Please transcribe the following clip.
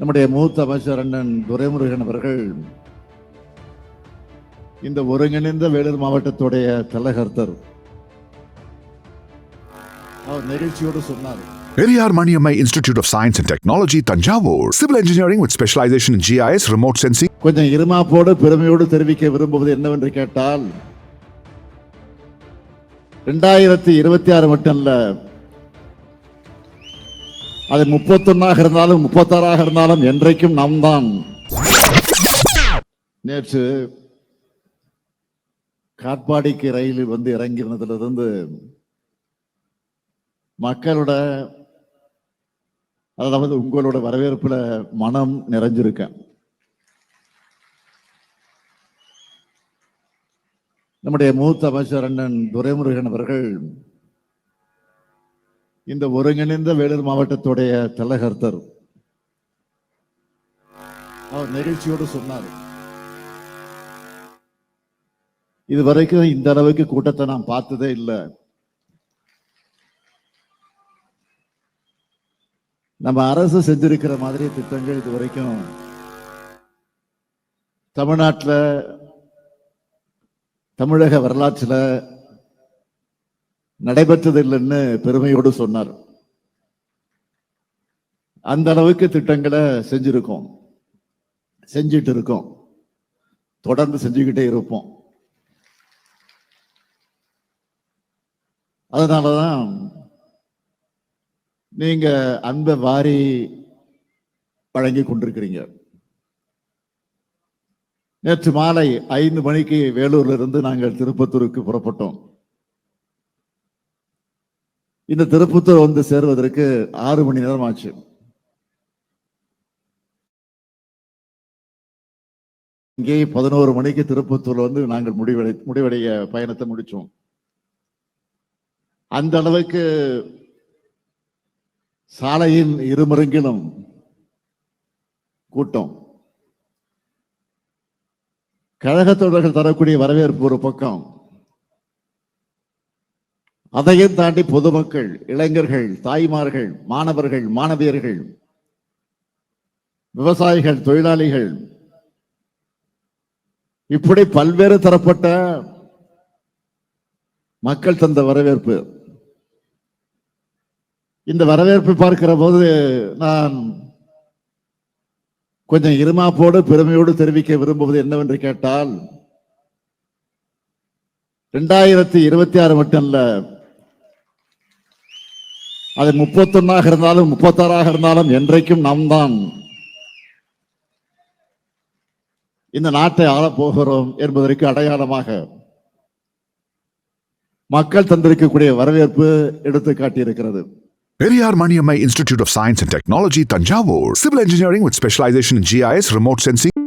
நம்முடைய மூத்த அமைச்சர் அண்ணன் துரைமுருகன் அவர்கள் இந்த ஒருங்கிணைந்த வேலூர் மாவட்டத்துடைய தலைகர்த்தர். அவர் நெகிழ்ச்சியோடு சொன்னார். Maniammai Institute of Science and Technology, Tanjavur. Civil engineering with specialization in GIS, remote sensing, கொஞ்சம் இருமாப்போடு பெருமையோடு தெரிவிக்க விரும்புவது என்னவென்று கேட்டால் ரெண்டாயிரத்தி இருபத்தி ஆறு மட்டும் இல்ல அது முப்பத்தொன்னாக இருந்தாலும் முப்பத்தாறாக இருந்தாலும் என்றைக்கும் நாம் தான் நேற்று காட்பாடிக்கு ரயிலில் வந்து இறங்கினதிலிருந்து மக்களோட அதாவது உங்களோட வரவேற்புல மனம் நிறைஞ்சிருக்கேன் நம்முடைய மூத்த அமைச்சர் அண்ணன் துரைமுருகன் அவர்கள் இந்த ஒருங்கிணைந்த வேலூர் மாவட்டத்துடைய தலைகர்த்தர். அவர் நெகிழ்ச்சியோடு சொன்னார். இதுவரைக்கும் இந்த அளவுக்கு கூட்டத்தை நான் பார்த்ததே இல்லை. நம்ம அரசு செஞ்சிருக்கிற மாதிரி திட்டங்கள் இது வரைக்கும் தமிழ்நாட்டில் தமிழக வரலாற்றில் நடைபெற்றதில்லைன்னு பெருமையோடு சொன்னார். அந்த அளவுக்கு திட்டங்களை செஞ்சிருக்கோம். செஞ்சிட்டு இருக்கோம். தொடர்ந்து செஞ்சுக்கிட்டே இருப்போம். அதனாலதான் நீங்க அன்பை வாரி வழங்கி கொண்டிருக்கிறீங்க. நேற்று மாலை ஐந்து மணிக்கு வேலூர்ல இருந்து நாங்கள் திருப்பத்தூருக்கு புறப்பட்டோம். இந்த திருப்பத்தூர் வந்து சேருவதற்கு ஆறு மணி நேரம் ஆச்சு. இங்கே பதினோரு மணிக்கு திருப்பத்தூர்ல வந்து நாங்கள் முடிவடை முடிவடைய பயணத்தை முடிச்சோம். அந்த அளவுக்கு சாலையின் இருமருங்கிலும் கூட்டம். கழகத்தோழர்கள் தரக்கூடிய வரவேற்பு ஒரு பக்கம். அதையும் தாண்டி பொதுமக்கள் இளைஞர்கள் தாய்மார்கள் மாணவர்கள் மாணவியர்கள் விவசாயிகள் தொழிலாளிகள் இப்படி பல்வேறு தரப்பட்ட மக்கள் தந்த வரவேற்பு. இந்த வரவேற்பை பார்க்கிற போது நான் கொஞ்சம் இருமாப்போடு பெருமையோடு தெரிவிக்க விரும்புவது என்னவென்று கேட்டால் ரெண்டாயிரத்தி இருபத்தி ஆறு மட்டும் இல்ல அது முப்பத்தொன்னாக இருந்தாலும் முப்பத்தாறாக இருந்தாலும் என்றைக்கும் நாம் தான் இந்த நாட்டை ஆளப்போகிறோம் என்பதற்கு அடையாளமாக மக்கள் தந்திருக்கக்கூடிய வரவேற்பு எடுத்து காட்டியிருக்கிறது Periyar Maniammai institute of science and technology Thanjavur civil engineering with specialisation in GIS remote sensing